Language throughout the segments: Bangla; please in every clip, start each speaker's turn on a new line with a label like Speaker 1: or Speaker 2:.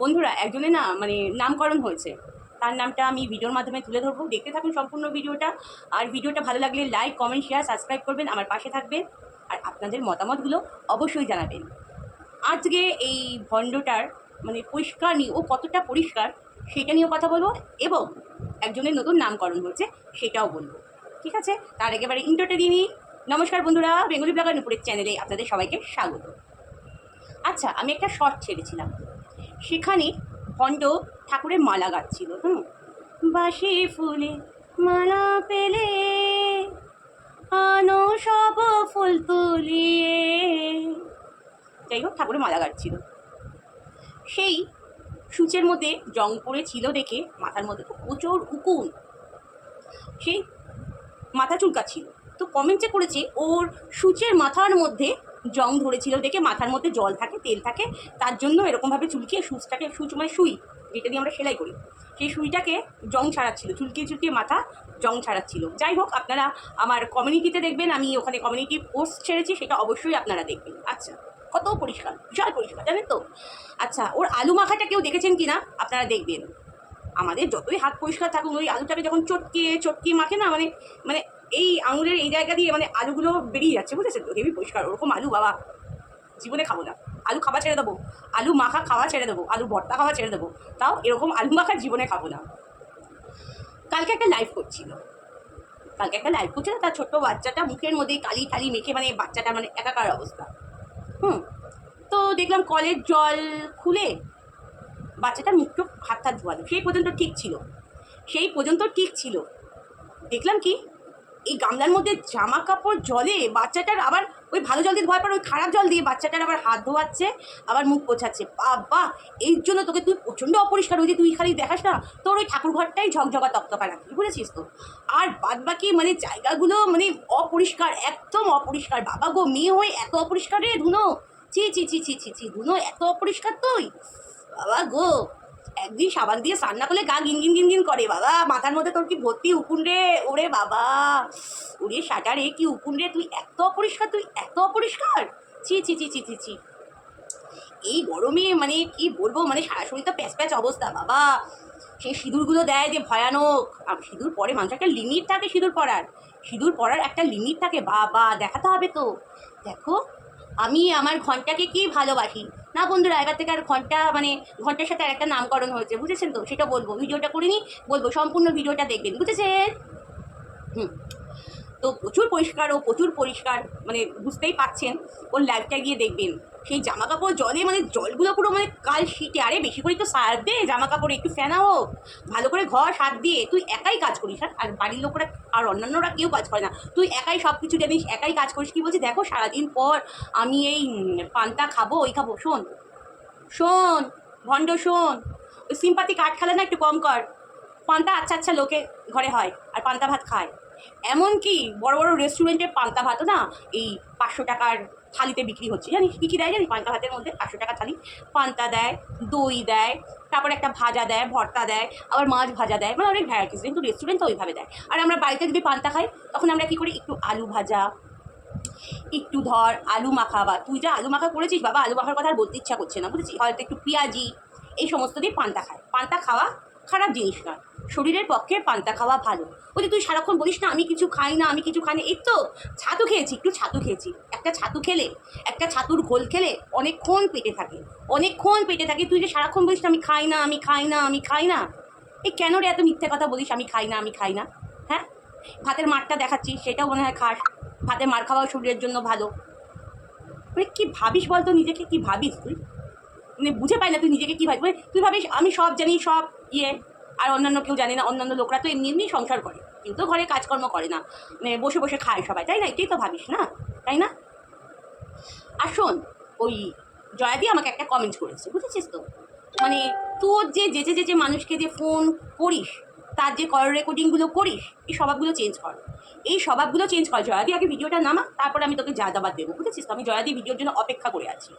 Speaker 1: বন্ধুরা, একজনের না মানে নামকরণ হয়েছে। তার নামটা আমি ভিডিওর মাধ্যমে তুলে ধরবো। দেখতে থাকুন সম্পূর্ণ ভিডিওটা। আর ভিডিওটা ভালো লাগলে লাইক কমেন্ট শেয়ার সাবস্ক্রাইব করবেন, আমার পাশে থাকবেন। আর আপনাদের মতামতগুলো অবশ্যই জানাবেন। আজকে এই ভণ্ডটার মানে পরিষ্কার নিয়ে ও কতটা পরিষ্কার সেটা নিয়েও কথা বলব এবং একজনের নতুন নামকরণ হচ্ছে সেটাও বলব। ঠিক আছে? তার একেবারে ইন্টারটা দিয়ে নিই। নমস্কার বন্ধুরা, বেঙ্গলি ব্লগার নুপুরের চ্যানেলে আপনাদের সবাইকে স্বাগত। আচ্ছা আমি একটা শর্ট ছেড়েছিলাম। সেখানে ভণ্ড ঠাকুরের মালা গাচ্ছিল হুম? বাসি ফুলে মালা পেলে, আনো সব ফুল তুলিয়ে। যাই হোক, ঠাকুরের মালা গাচ্ছিল সেই সূচের মধ্যে জং পড়ে ছিল দেখে মাথার মধ্যে প্রচুর উকুন। সেই মাথা চুলকাচ্ছিল। তো কমেন্টে করেছে, ওর সূচের মাথার মধ্যে জং ধরেছিল দেখে মাথার মধ্যে জল থাকে, তেল থাকে, তার জন্য এরকমভাবে চুলকিয়ে সুচটাকে সুচ মানে সুই, যেটা দিয়ে আমরা সেলাই করি। সেই সুইটাকে জং ছাড়াচ্ছিল, চুলকিয়ে চুলকিয়ে মাথা জং ছাড়াচ্ছিল। যাই হোক, আপনারা আমার কমিউনিটিতে দেখবেন, আমি ওখানে কমিউনিটি পোস্ট ছেড়েছি, সেটা অবশ্যই আপনারা দেখবেন। আচ্ছা কত পরিষ্কার, বিশাল পরিষ্কার, জানেন তো? আচ্ছা ওর আলু মাখাটা কেউ দেখেছেন কি না আপনারা দেখবেন। আমাদের যতই হাত পরিষ্কার থাকুন ওই আলুটাকে যখন চটকে চটকে মাখে না মানে মানে এই আঙুলের এই জায়গা দিয়ে মানে আলুগুলো বেরিয়ে যাচ্ছে বুঝেছেন তো হেবি পরিষ্কার, ওরকম আলু, বাবা। জীবনে খাব না। আলু খাওয়া ছেড়ে দেবো। আলু মাখা খাওয়া ছেড়ে দেবো। আলু ভর্তা খাওয়া ছেড়ে দেবো। তাও এরকম আলু মাখা জীবনে খাব না। কালকে একটা লাইভ করছিল। কালকে একটা লাইভ করছিল, তার ছোট্ট বাচ্চাটা মুখের মধ্যে কালি ঠালি মেখে মানে বাচ্চাটা মানে একাকার অবস্থা। হুম? তো দেখলাম কলের জল খুলে বাচ্চাটা মুখ চোখ হাত হাত ধোয়ালো। সেই পর্যন্ত ঠিক ছিল। সেই পর্যন্ত ঠিক ছিল। দেখলাম কি? এই গামলার মধ্যে জামা কাপড় জলে, বাচ্চাটার আবার ওই ভালো জল দিয়ে ধোয়ার পর ওই খারাপ জল দিয়ে বাচ্চাটার আবার হাত ধোয়াচ্ছে, আবার মুখ পোছাচ্ছে। বাবা, এই জন্য তোকে তুই প্রচণ্ড অপরিষ্কার যে তুই খালি দেখাস না, তোর ওই ঠাকুর ঘরটাই ঝকঝকা তকতকা রাখবি বুঝেছিস তো আর বাদ বাকি মানে জায়গাগুলো মানে অপরিষ্কার, একদম অপরিষ্কার। বাবা গো, মেয়ে হয়ে এত অপরিষ্কার রে ধুনো। ছি ছি ছি ছি ছি ছি, ধুনো, এত অপরিষ্কার তুই? বাবা গো একদিন সাবান দিয়ে স্নান না করলে গা গিন গিন গিন গিন করে। বাবা, মাথার মধ্যে তোর কি ভর্তি উকুন রে? ওরে বাবা। ওরে সাটারে কি উকুন রে? তুই এত অপরিষ্কার, তুই এত অপরিষ্কার? ছি ছি ছি ছি ছি ছি। এই গরমে মানে কি বলব মানে সারা শরীরটা প্যাচ প্যাচ অবস্থা, বাবা। সেই সিঁদুরগুলো দেয় যে ভয়ানক। সিঁদুর পরে মানুষের একটা লিমিট থাকে সিঁদুর পরার। সিঁদুর পরার একটা লিমিট থাকে, বাবা, দেখাতে হবে তো। দেখো আমি আমার ঘন্টাকে কি ভালোবাসি? না বন্ধুরা, এবার থেকে আর ঘণ্টা মানে ঘণ্টার সাথে আর একটা নামকরণ হয়েছে, বুঝেছেন তো? সেটা বলব, ভিডিওটা করে নিই, বলব, সম্পূর্ণ ভিডিওটা দেখবেন, বুঝেছেন? হুম। তো প্রচুর পরিষ্কার ও প্রচুর পরিষ্কার মানে বুঝতেই পাচ্ছেন ওর লাইভটা গিয়ে দেখবেন। সেই জামা কাপড় জলে মানে জলগুলো পুরো মানে কাল শীতে, আরে বেশি করে একটু সার দে জামা কাপড়ে একটু ফেনা হোক ভালো করে ঘর সার দিয়ে, তুই একাই কাজ করিস? আর বাড়ির লোকরা আর অন্যান্যরা কেউ কাজ করে না। তুই একাই সব কিছু জানিস একাই কাজ করিস, কি বলছি? দেখো সারাদিন পর আমি এই পান্তা খাব, ওই খাব, শোন। শোন, ভণ্ড, শোন। ওই সিম্পাতি কাঠ খেলে না একটু কম কর। পান্তা আচ্ছা আচ্ছা লোকে ঘরে হয়, আর পান্তা ভাত খায়। এমনকি বড় বড় রেস্টুরেন্টে পান্তা ভাতও না, এই পাঁচশো টাকার থালিতে বিক্রি হচ্ছে। জানিস, কী কী দেয় জানিস? পান্তা ভাতের মধ্যে পাঁচশো টাকা থালি। পান্তা দেয়, দই দেয়, তারপরে একটা ভাজা দেয়, ভর্তা দেয়, আবার মাছ ভাজা দেয় মানে অনেক ভ্যারাইটিস কিন্তু রেস্টুরেন্ট তো ওইভাবে দেয়। আর আমরা বাড়িতে যদি পান্তা খাই, তখন আমরা কী করি? একটু আলু ভাজা, একটু ধর আলু মাখা বা তুই যা আলু মাখা করেছিস বাবা, আলু মাখার কথা আর বলতে ইচ্ছা করছে না, বুঝেছিস? হয়তো একটু পেঁয়াজি, এই সমস্ত দিয়ে পান্তা খায়। পান্তা খাওয়া খারাপ জিনিস নয়। শরীরের পক্ষে পান্তা খাওয়া ভালো। ওই তুই সারাক্ষণ বলিস না, আমি কিছু খাই না, আমি কিছু খাই না। এই তো ছাতু খেয়েছি, একটু ছাতু খেয়েছি। একটা ছাতু খেলে, একটা ছাতুর ঘোল খেলে অনেকক্ষণ পেটে থাকে, অনেকক্ষণ পেটে থাকে। তুই যে সারাক্ষণ বলিস না, আমি খাই না, আমি খাই না, আমি খাই না। এই কেন রে এত মিথ্যে কথা বলিস, আমি খাই না, আমি খাই না? হ্যাঁ? ভাতের মারটা দেখাচ্ছিস সেটাও মনে হয় খাস। ভাতের মার খাওয়া শরীরের জন্য ভালো। মানে কী ভাবিস বলতো নিজেকে, কি ভাবিস তুই? মানে বুঝে পাই না তুই নিজেকে কী ভাবিস। মানে তুই ভাবিস, আমি সব জানি, সব ইয়ে আর অন্যান্য কেউ জানে না, অন্যান্য লোকরা তো এমনি এমনি সংসার করে। কিন্তু ঘরে কাজকর্ম করে না। মানে বসে বসে খায় সবাই, তাই না? এটাই তো ভাবিস, না? তাই না? আর শোন, ওই জয়াদি আমাকে একটা কমেন্ট করেছে, বুঝেছিস তো? মানে তোর যে যেচে যেচে মানুষকে যে ফোন করিস, তার যে কল রেকর্ডিংগুলো করিস, এই স্বভাবগুলো চেঞ্জ কর। এই স্বভাবগুলো চেঞ্জ কর, জয়াদি আগে ভিডিওটা নামা, তারপরে আমি তোকে যা দাবার দেবো, বুঝেছিস তো? আমি জয়াদি ভিডিওর জন্য অপেক্ষা করে আছি।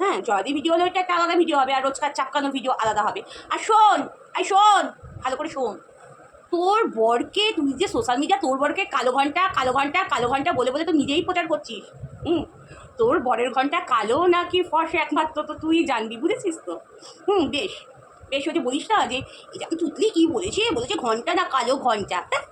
Speaker 1: হ্যাঁ জয়াদি ভিডিও হলে একটা আলাদা ভিডিও হবে, আর রোজকার চাপকানো ভিডিও আলাদা হবে। আর শোন আই শোন, ভালো করে শোন। তোর বরকে তুই যে সোশ্যাল মিডিয়া তোর বরকে কালো ঘণ্টা কালো ঘণ্টা কালো ঘণ্টা বলে বলে তো নিজেই প্রচার করছিস। হুম? তোর বরের ঘণ্টা কালো নাকি ফর্সা একমাত্র তো তুই জানবি, বুঝেছিস তো? হুম, বেশ। বেশ, ওই যে বলিস না যে এটা তুতলি কী বলেছে? বলেছে ঘণ্টা না কালো ঘণ্টা। হ্যাঁ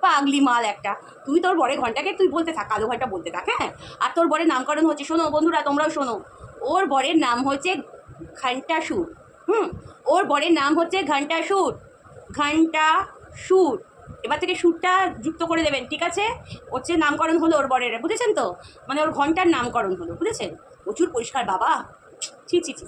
Speaker 1: পাগলি মাল একটা। তুই তোর বরের ঘন্টাকে তুই বলতে থাক, কালো ঘণ্টা বলতে থাক হ্যাঁ? আর তোর বরের নামকরণ হচ্ছে, শোনো বন্ধুরা, তোমরাও শোনো। ওর বরের নাম হচ্ছে ঘণ্টা সুর হুম? ওর বরের নাম হচ্ছে ঘণ্টা সুর ঘণ্টা সুর। এবার থেকে সুরটা যুক্ত করে দেবেন, ঠিক আছে? হচ্ছে নামকরণ হলো ওর বরের, বুঝেছেন তো? মানে ওর ঘণ্টার নামকরণ হলো, বুঝেছেন? প্রচুর পরিষ্কার, বাবা। ছি ছি ছি।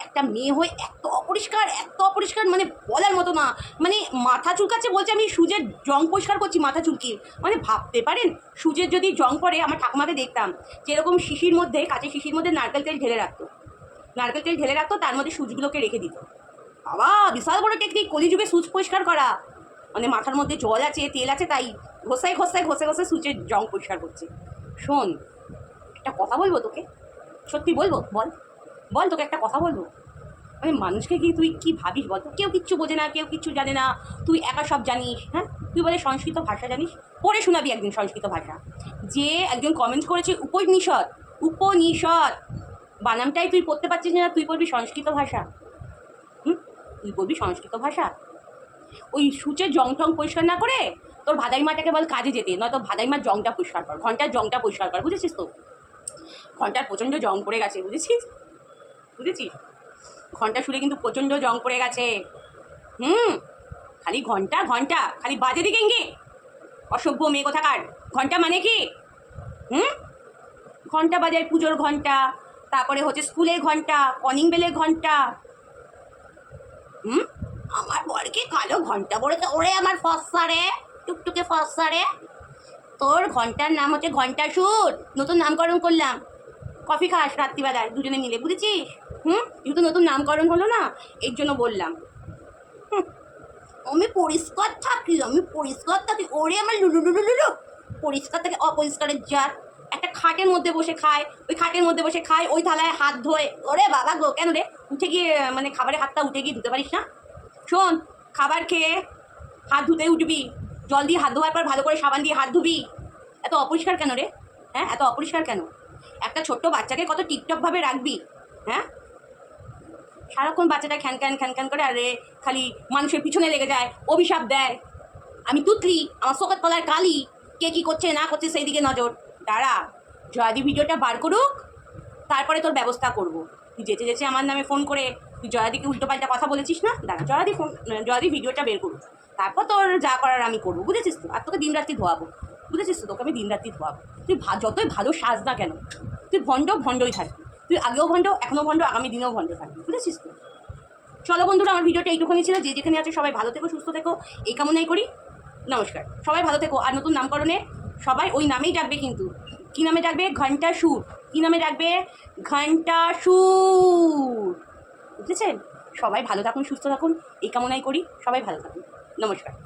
Speaker 1: একটা মেয়ে হয়ে এত অপরিষ্কার এত অপরিষ্কার মানে বলার মতো না। মানে মাথা চুলকাচ্ছে বলছে আমি সুজের জং পরিষ্কার করছি, মাথা চুলকি। মানে ভাবতে পারেন, সুজের যদি জং পড়ে, আমার ঠাকুমাকে দেখতাম, যেরকম শিশির মধ্যে, কাঁচের শিশির মধ্যে নারকেল তেল ঢেলে রাখতো। নারকেল তেল ঢেলে রাখতো, তার মধ্যে সুচগুলোকে রেখে দিত। বাবা, বিশাল বড় টেকনিক কলিযুগে সুচ পরিষ্কার করা। মানে মাথার মধ্যে জল আছে, তেল আছে, তাই ঘষায় ঘষায় ঘষে ঘষে সুচের জং পরিষ্কার করছে। শোন, একটা কথা বলব তোকে? সত্যি বলব? বল। বল, তোকে একটা কথা বলব? মানে মানুষকে কি তুই কি ভাবিস বল? কেউ কিচ্ছু বোঝে না, কেউ কিচ্ছু জানে না। তুই একা সব জানিস হ্যাঁ? তুই বলে সংস্কৃত ভাষা জানিস? পড়ে শোনাবি একদিন সংস্কৃত ভাষা। যে একজন কমেন্ট করেছে উপনিষদ উপনিষদ। বানামটাই তুই পড়তে পারছিস না, তুই পড়বি সংস্কৃত ভাষা। হুম? তুই পড়বি সংস্কৃত ভাষা। ওই সূচের জং টং পরিষ্কার না করে তোর ভাদাই মাটাকে বল কাজে যেতে, নয়তো ভাদাই মার জংটা পরিষ্কার কর, ঘণ্টার জংটা পরিষ্কার কর, বুঝেছিস তো? ঘণ্টার প্রচণ্ড জং পড়ে গেছে, বুঝেছিস? বুঝেছিস? ঘণ্টা শুনে কিন্তু প্রচণ্ড জং পড়ে গেছে। হুম, খালি ঘণ্টা ঘণ্টা, খালি বাজে দিকে ইঙ্গে অসভ্য মেয়ে কোথাকার? ঘণ্টা মানে কি? হুম? ঘণ্টা বাজায় পুজোর ঘণ্টা, তারপরে হচ্ছে স্কুলের ঘণ্টা কনিং বেলের ঘণ্টা। হুম? বরকে কালো ঘণ্টা পড়েছে ওরে আমার ফসা রে, টুকটুকে ফসা রে। তোর ঘণ্টার নাম হচ্ছে ঘণ্টা সুর নতুন নামকরণ করলাম। কফি খাস রাত্রিবেলায়, দুজনে মিলে, বুঝেছিস? হুম? যেহেতু নতুন নামকরণ হলো না, এর জন্য বললাম। আমি পরিষ্কার থাকি, আমি পরিষ্কার থাকি। ওরে আমার লুলু লুলু লুলু। পরিষ্কার থাকে অপরিষ্কারের জাত একটা খাটের মধ্যে বসে খায়, ওই খাটের মধ্যে বসে খায়, ওই থালায় হাত ধোয়। ওরে বাবা গো, কেন রে? উঠে গিয়ে মানে খাবারের হাতটা উঠে গিয়ে ধুতে পারিস না? শোন খাবার খেয়ে হাত ধুতে উঠবি। জল দিয়ে হাত ধোয়ার পর ভালো করে সাবান দিয়ে হাত ধুবি। এত অপরিষ্কার কেন রে? হ্যাঁ এত অপরিষ্কার কেন? একটা ছোট্ট বাচ্চাকে কত টিপটপভাবে রাখবি হ্যাঁ? সারাক্ষণ বাচ্চাটা খ্যান খ্যান খ্যান খ্যান করে, আরে খালি মানুষের পিছনে লেগে যায়, অভিশাপ দেয়। আমি তুতলি, আমার শোকের তলার কালি, কে কী করছে, না করছে সেই দিকে নজর। দাঁড়া জয়াদি ভিডিওটা বার করুক, তারপরে তোর ব্যবস্থা করব। তুই যেতে যেতে আমার নামে ফোন করে তুই জয়াদিকে উল্টোপাল্টা কথা বলেছিস না? দাঁড়া, জয়াদি ফোন জয়াদি ভিডিওটা বের করুক তারপর তোর যা করার আমি করব, বুঝেছিস তো? আর তোকে দিন রাত্রি ধোয়াবো। বুঝেছিস তো? তোকে আমি দিন রাত্রি ধোয়াবো। তুই যতই ভালো সাজ না কেন, তুই ভণ্ড ভণ্ডই থাকবি। তুই আগেও ভণ্ড এখনও ভণ্ড, আগামী দিনেও ভণ্ড থাকবি। বুঝেছিস তো? চলো বন্ধুরা, আমার ভিডিওটা এইটুখানি ছিল। যে যেখানে আছে সবাই ভালো থেকো, সুস্থ থেকো। এই কামনাই করি। নমস্কার। সবাই ভালো থেকো। আর নতুন নামকরণে সবাই ওই নামেই ডাকবে কিন্তু। কী নামে ডাকবে? ঘণ্টা সুর। কী নামে ডাকবে? ঘণ্টা সুর। বুঝেছেন সবাই ভালো থাকুন সুস্থ থাকুন। এই কামনাই করি। সবাই ভালো থাকুন। নমস্কার।